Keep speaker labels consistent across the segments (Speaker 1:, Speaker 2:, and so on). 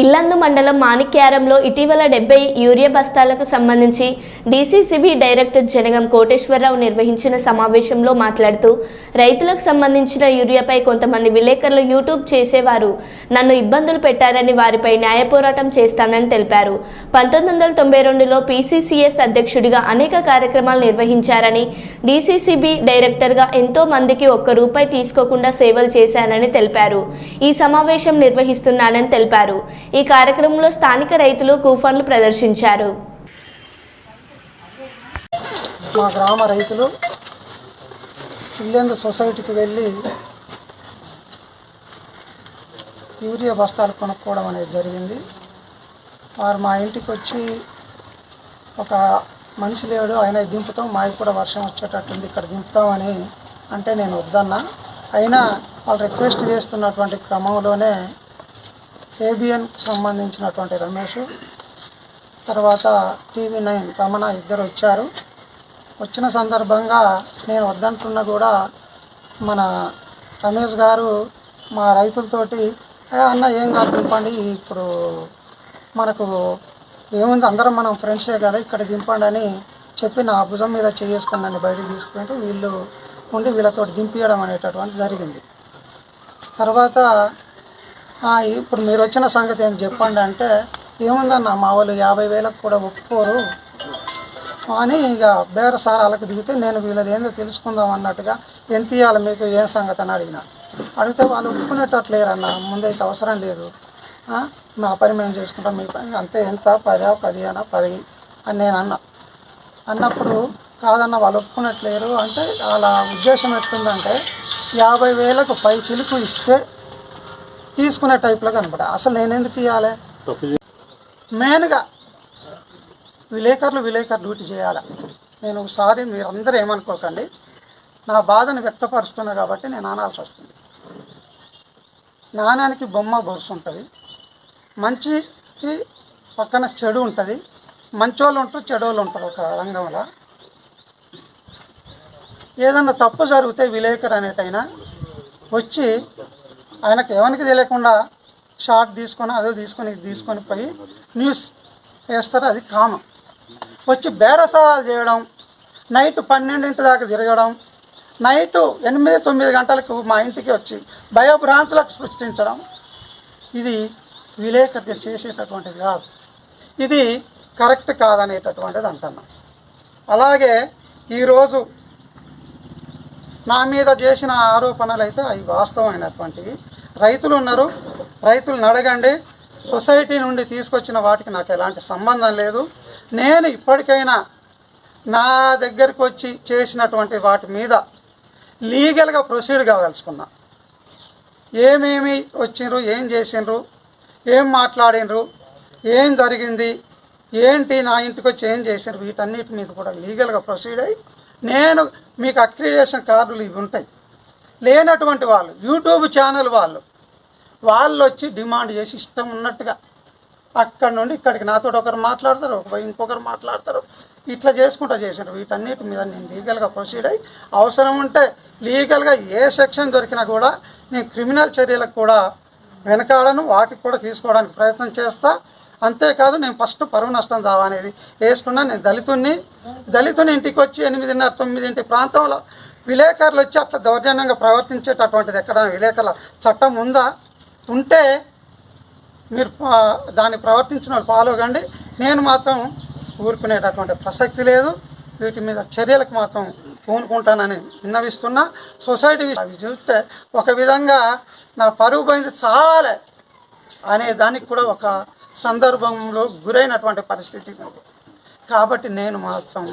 Speaker 1: ఇల్లందు మండలం మాణిక్యారంలో ఇటీవల డెబ్బై యూరియా బస్తాలకు సంబంధించి డీసీసీబీ డైరెక్టర్ జనగం కోటేశ్వరరావు నిర్వహించిన సమావేశంలో మాట్లాడుతూ రైతులకు సంబంధించిన యూరియాపై కొంతమంది విలేకరులు యూట్యూబ్ చేసేవారు. నన్ను ఇబ్బందులు పెట్టారని వారిపై న్యాయ పోరాటం చేస్తానని తెలిపారు. పంతొమ్మిది వందల తొంభై రెండులో పీసీసీఎస్ అధ్యక్షుడిగా అనేక కార్యక్రమాలు నిర్వహించారని డీసీసీబీ డైరెక్టర్గా ఎంతో మందికి ఒక్క రూపాయి తీసుకోకుండా సేవలు చేశానని తెలిపారు. ఈ సమావేశం నిర్వహిస్తున్నానని తెలిపారు. ఈ కార్యక్రమంలో స్థానిక రైతులు కూఫన్లు ప్రదర్శించారు.
Speaker 2: మా గ్రామ రైతులు ఇల్లెందు సొసైటీకి వెళ్ళి యూరియా బస్తాలు కొనుక్కోవడం అనేది జరిగింది. వారు మా ఇంటికి వచ్చి ఒక మనిషి లేడు ఆయన దింపుతాం మాకు కూడా వర్షం వచ్చేటట్టుంది ఇక్కడ దింపుతామని అంటే నేను వద్దన్నా. అయినా వాళ్ళు రిక్వెస్ట్ చేస్తున్నటువంటి క్రమంలోనే కేబిఎన్కి సంబంధించినటువంటి రమేష్. తర్వాత టీవీ నైన్ రమణ ఇద్దరు వచ్చారు. వచ్చిన సందర్భంగా నేను వద్దంటున్నా కూడా మన రమేష్ గారు మా రైతులతోటి అన్న ఏం కాదు దింపండి ఇప్పుడు మనకు ఏముంది అందరం మనం ఫ్రెండ్సే కదా ఇక్కడ దింపండి అని చెప్పి నా భుజం మీద చేసుకుని నన్ను బయటకు తీసుకుంటే వీళ్ళు ఉండి వీళ్ళతో దింపియడం అనేటటువంటి జరిగింది. తర్వాత ఇప్పుడు మీరు వచ్చిన సంగతి ఏం చెప్పండి అంటే ఏముందన్న మా వాళ్ళు యాభై వేలకు కూడా ఒప్పుకోరు. అని ఇక బేరసారాలకు దిగితే నేను వీళ్ళది ఏందో తెలుసుకుందాం అన్నట్టుగా ఎంత ఇవ్వాలి మీకు ఏం సంగతి అని అడిగిన. అడిగితే వాళ్ళు ఒప్పుకునేటట్లేరన్న ముందైతే అవసరం లేదు. మా పని మేము చేసుకుంటాం మీ పని అంతే ఎంత? పదా పదిహేనా పది అని నేను అన్నా. అన్నప్పుడు కాదన్న వాళ్ళు ఒప్పుకున్నట్లేరు. అంటే వాళ్ళ ఉద్దేశం ఎట్లుందంటే యాభై వేలకు పై చిలుకు ఇస్తే తీసుకునే టైప్లో కనపడ. అసలు నేను ఎందుకు ఇవ్వాలి మెయిన్గా విలేకరులు విలేకరు డ్యూటీ చేయాలి. నేను ఒకసారి మీరందరూ ఏమనుకోకండి. నా బాధను వ్యక్తపరుస్తున్నా కాబట్టి నేను అనాల్సి వస్తుంది. నాణానికి బొమ్మ బొరుసు ఉంటుంది. మంచికి పక్కన చెడు ఉంటుంది. మంచోళ్ళు ఉంటారు చెడోళ్ళు ఉంటారు ఒక రంగంలో. ఏదన్నా తప్పు జరిగితే విలేకరు అనేటైనా వచ్చి ఆయనకు ఎవరికి తెలియకుండా షార్ట్ తీసుకొని అదో తీసుకొని తీసుకొని పోయి న్యూస్ వేస్తారు. అది కామన్. వచ్చి బేరసారాలు చేయడం నైట్ పన్నెండింటి దాకా తిరగడం నైట్ ఎనిమిది తొమ్మిది గంటలకు మా ఇంటికి వచ్చి భయభ్రాంతులకు సృష్టించడం ఇది విలేకరుగా చేసేటటువంటిది కాదు. ఇది కరెక్ట్ కాదనేటటువంటిది అంటున్నా. అలాగే ఈరోజు నా మీద చేసిన ఆరోపణలు అయితే అవి వాస్తవమైనటువంటివి. రైతులు ఉన్నారు రైతులను అడగండి. సొసైటీ నుండి తీసుకొచ్చిన వాటికి నాకు ఎలాంటి సంబంధం లేదు. నేను ఇప్పటికైనా నా దగ్గరికి వచ్చి చేసినటువంటి వాటి మీద లీగల్గా ప్రొసీడ్ కాదలుచుకున్నా. ఏమేమి వచ్చిండ్రు? ఏం చేసిండ్రు? ఏం మాట్లాడినరు ఏం జరిగింది? ఏంటి నా ఇంటికి వచ్చి ఏం చేసిండ్రు? వీటన్నిటి మీద కూడా లీగల్గా ప్రొసీడ్ అయ్యి నేను మీకు అక్రిడేషన్ కార్డులు ఇవి ఉంటాయి. లేనటువంటి వాళ్ళు యూట్యూబ్ ఛానల్ వాళ్ళు వాళ్ళు వచ్చి డిమాండ్ చేసి ఇష్టం ఉన్నట్టుగా అక్కడ నుండి ఇక్కడికి నాతో ఒకరు మాట్లాడతారు ఒక ఇంకొకరు మాట్లాడతారు. ఇట్లా చేసుకుంటా చేశారు. వీటన్నిటి మీద నేను లీగల్గా ప్రొసీడ్ అయ్యి అవసరం ఉంటే లీగల్గా ఏ సెక్షన్ దొరికినా కూడా నేను క్రిమినల్ చర్యలకు కూడా వెనకాడను వాటికి కూడా తీసుకోవడానికి ప్రయత్నం చేస్తా. అంతేకాదు నేను ఫస్ట్ పరువు నష్టం దావా అనేది వేసుకున్నా. నేను దళితుణ్ణి దళితుని ఇంటికి వచ్చి ఎనిమిదిన్నర తొమ్మిదింటి ప్రాంతంలో విలేకరులు వచ్చి అట్లా దౌర్జన్యంగా ప్రవర్తించేటటువంటిది ఎక్కడ విలేకరుల చట్టం ఉందా? ఉంటే మీరు దాన్ని ప్రవర్తించిన వాళ్ళు ఫాలో నేను మాత్రం ఊరుకునేటటువంటి ప్రసక్తి లేదు. వీటి మీద చర్యలకు మాత్రం పూనుకుంటానని విన్నవిస్తున్నా. సొసైటీ అవి చూస్తే ఒక విధంగా నా పరుగు పోయింది చాలే అనే దానికి కూడా ఒక సందర్భంలో గురైనటువంటి పరిస్థితి కాబట్టి నేను మాత్రం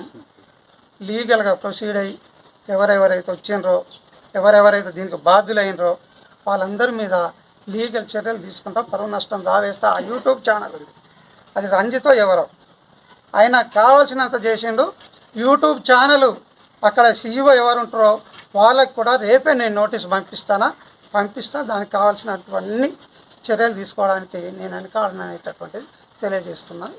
Speaker 2: లీగల్గా ప్రొసీడ్ అయ్యి ఎవరెవరైతే వచ్చిండ్రో ఎవరెవరైతే దీనికి బాధ్యులైనరో వాళ్ళందరి మీద లీగల్ చర్యలు తీసుకుంటా పరువు నష్టం దావేస్తా ఆ యూట్యూబ్ ఛానల్ ఉంది. అది రంజితో ఎవరో. ఆయన కావాల్సినంత చేసిండు యూట్యూబ్ ఛానల్. అక్కడ సీఈఓ ఎవరు ఉంటారో వాళ్ళకి కూడా రేపే నేను నోటీస్ పంపిస్తానా? పంపిస్తా దానికి కావాల్సినటువంటి చర్యలు తీసుకోవడానికి నేను వెనకాడననేటటువంటిది తెలియజేస్తున్నాను.